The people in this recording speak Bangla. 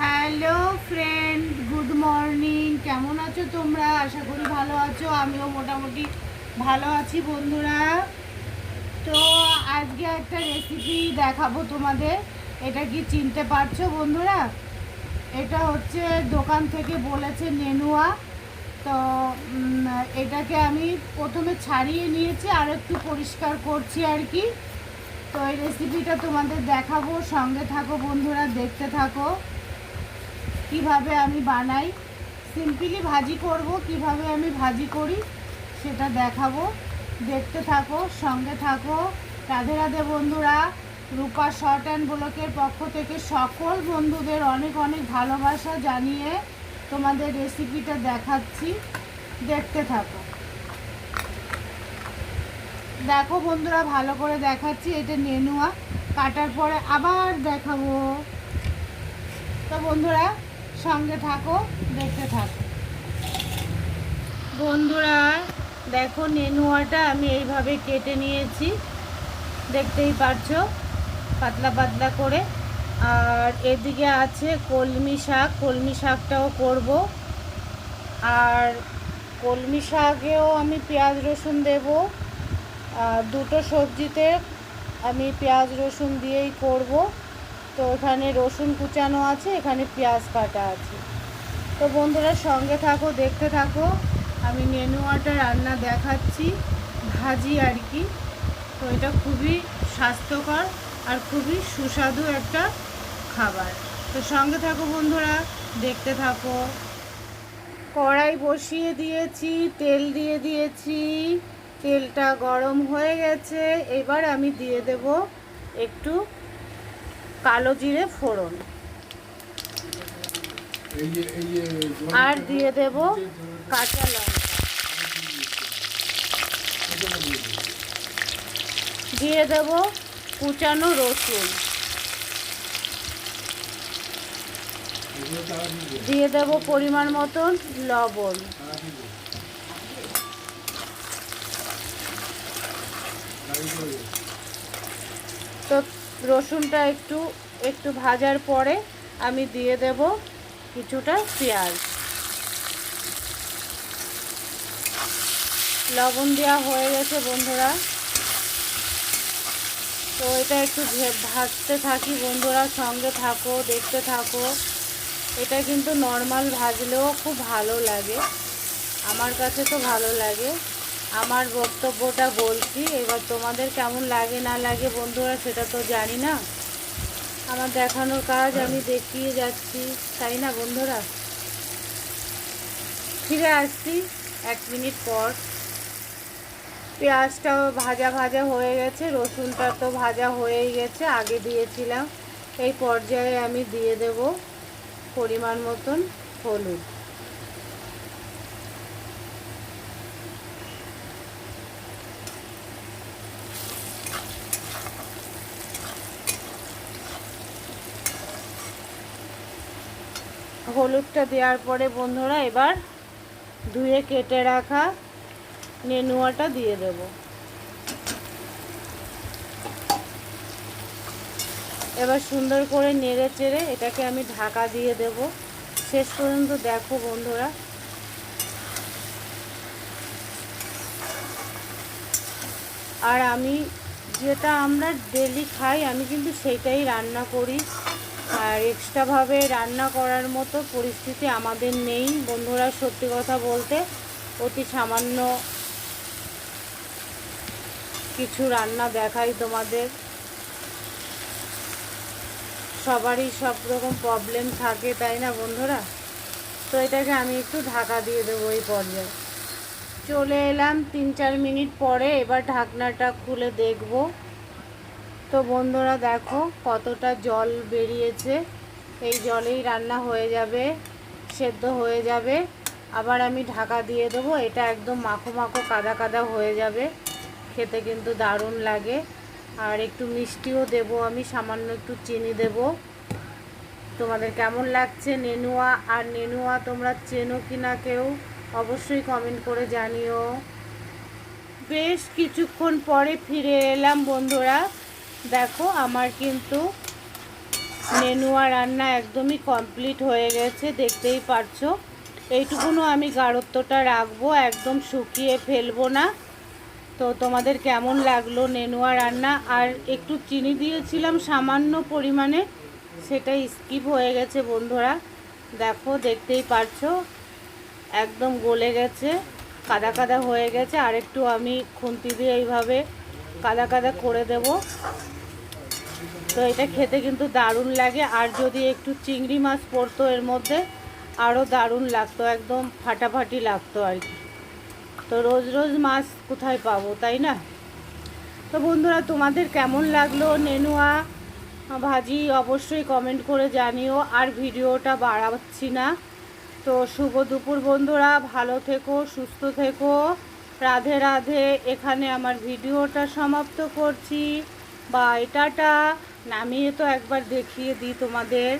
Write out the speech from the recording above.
হ্যালো ফ্রেন্ড গুড মর্নিং কেমন আছো তোমরা? আশা করি ভালো আছো। আমিও মোটামুটি ভালো আছি বন্ধুরা। তো আজকে একটা রেসিপি দেখাবো তোমাদের। এটা কি চিনতে পারছ বন্ধুরা? এটা হচ্ছে দোকান থেকে বলেছে নেনুয়া। তো এটাকে আমি প্রথমে ছাড়িয়ে নিয়েছি, আর একটু পরিষ্কার করছি আর কি। তো এই রেসিপিটা তোমাদের দেখাবো, সঙ্গে থাকো বন্ধুরা, দেখতে থাকো। কীভাবে আমি বানাই সিম্পলি ভাজি করব, কীভাবে আমি ভাজি করি, সেটা দেখাবো। দেখতে থাকো, সঙ্গে থাকো। রাধে রাধে বন্ধুরা, রূপা শর্ট অ্যান্ড ব্লকের পক্ষ থেকে সকল বন্ধুদের অনেক অনেক ভালোবাসা জানিয়ে তোমাদের রেসিপিটা দেখাচ্ছি। দেখতে থাকো। দেখো বন্ধুরা, ভালো করে দেখাচ্ছি। এটা নেনুয়া। কাটার পরে আবার দেখাবো। তো বন্ধুরা, সঙ্গে থাকো, দেখতে থাকো। বন্ধুরা, দেখো নেনুয়াটা আমি এইভাবে কেটে নিয়েছি। দেখতেই পারছ? পাতলা পাতলা করে। আর এদিকে আছে কলমি শাক, কলমি শাকটাও করব। আর কলমি শাকেও আমি পেঁয়াজ, রসুন দেবো। আর দুটো সবজিতে আমি পেঁয়াজ, রসুন দিয়েই করব। তো এখানে রসুন কুচানো আছে, এখানে পেঁয়াজ কাটা আছে। তো বন্ধুরা, সঙ্গে থাকো, দেখতে থাকো। আমি নেনুয়াটা রান্না দেখাচ্ছি, ভাজি আর কি। তো এটা খুবই স্বাস্থ্যকর আর খুবই সুস্বাদু একটা খাবার। তো সঙ্গে থাকো বন্ধুরা দেখতে থাকো। কড়াই বসিয়ে দিয়েছি তেল দিয়ে দিয়েছি তেলটা গরম হয়ে গেছে। এবার আমি দিয়ে দেব একটু কালো জিরে ফোড়ন। আর দিয়ে দেব কাঁচা লঙ্কা। দিয়ে দেব কুচানো রসুন। দিয়ে দেব পরিমাণ মতন লবণ। তো রসুনটা একটু একটু ভাজার পরে আমি দিয়ে দেব কিছুটা পেঁয়াজ। লবণ দেওয়া হয়ে গেছে বন্ধুরা। তো এটা একটু ভাজতে থাকি বন্ধুরা, সঙ্গে থাকো, দেখতে থাকো। এটা কিন্তু নর্মাল ভাজলেও খুব ভালো লাগে। আমার কাছে তো ভালো লাগে। আমার বক্তব্যটা বলছি, এবার তোমাদের কেমন লাগে না লাগে বন্ধুরা সেটা তো জানি না। আমার দেখানোর কাজ আমি দেখিয়ে যাচ্ছি, তাই না বন্ধুরা? ফিরে আসছি এক মিনিট পর। পেঁয়াজটাও ভাজা ভাজা হয়ে গেছে, রসুনটা তো ভাজা হয়েই গেছে, আগে দিয়েছিলাম। এই পর্যায়ে আমি দিয়ে দেব। পরিমাণ মতন হলুদ। হলুদটা দেওয়ার পরে বন্ধুরা এবার ধুয়ে কেটে রাখা নেনুয়াটা দিয়ে দেব। এবার সুন্দর করে নেড়ে চেড়ে এটাকে আমি ঢাকা দিয়ে দেব। শেষ পর্যন্ত দেখো বন্ধুরা। আর আমি যেটা আমরা ডেলি খাই, আমি কিন্তু সেটাই রান্না করি। আর এক্সট্রাভাবে রান্না করার মতো পরিস্থিতি আমাদের নেই। বন্ধুরা, সত্যি কথা বলতে অতি সামান্য কিছু রান্না দেখাই তোমাদের। সবারই সব রকম প্রবলেম থাকে, তাই না বন্ধুরা? তো এটাকে আমি একটু ঢাকা দিয়ে দেবো এই পর্যায়ে। চলে এলাম তিন চার মিনিট পরে, এবার ঢাকনাটা খুলে দেখব। তো বন্ধুরা দেখো কতটা জল বেরিয়েছে। এই জলেই রান্না হয়ে যাবে, সেদ্ধ হয়ে যাবে। আবার আমি ঢাকা দিয়ে দেবো, এটা একদম মাখো মাখো কাদা কাদা হয়ে যাবে। খেতে কিন্তু দারুণ লাগে। আর একটু মিষ্টিও দেব, আমি সামান্য একটু চিনি দেব। তোমাদের কেমন লাগছে নেনুয়া? আর নেনুয়া তোমরা চেনো কি না কেউ? অবশ্যই কমেন্ট করে জানিও। বেশ কিছুক্ষণ পরে ফিরে এলাম বন্ধুরা। দেখো আমার কিন্তু নেনুয়া রান্না একদমই কমপ্লিট হয়ে গেছে, দেখতেই পারছ। এইটুকুনও আমি গাঢ়ত্বটা রাখব, একদম শুকিয়ে ফেলব না। তো তোমাদের কেমন লাগল নেনুয়া রান্না? আর একটু চিনি দিয়েছিলাম সামান্য পরিমাণে সেটা স্কিপ হয়ে গেছে বন্ধুরা। দেখো, দেখতেই পারছ, একদম গলে গেছে, কাদা কাদা হয়ে গেছে। আর একটু আমি খুন্তি দিয়ে এইভাবে কাদা কাদা করে দেব। তো এটা খেতে কিন্তু দারুণ লাগে। আর যদি একটু চিংড়ি মাছ পড়তো এর মধ্যে আরও দারুণ লাগতো, একদম ফাটাফাটি লাগতো আর কি। তো রোজ রোজ মাছ কোথায় পাবো, তাই না? তো বন্ধুরা, তোমাদের কেমন লাগল নেনুয়া ভাজি? অবশ্যই কমেন্ট করে জানিও, আর ভিডিওটা বাড়াচ্ছি না। তো শুভ দুপুর বন্ধুরা, ভালো থেকো, সুস্থ থেকো। রাধে রাধে, এখানে আমার ভিডিওটা সমাপ্ত করছি। বা টাটা। নামিয়ে তো একবার দেখিয়ে দিই তোমাদের।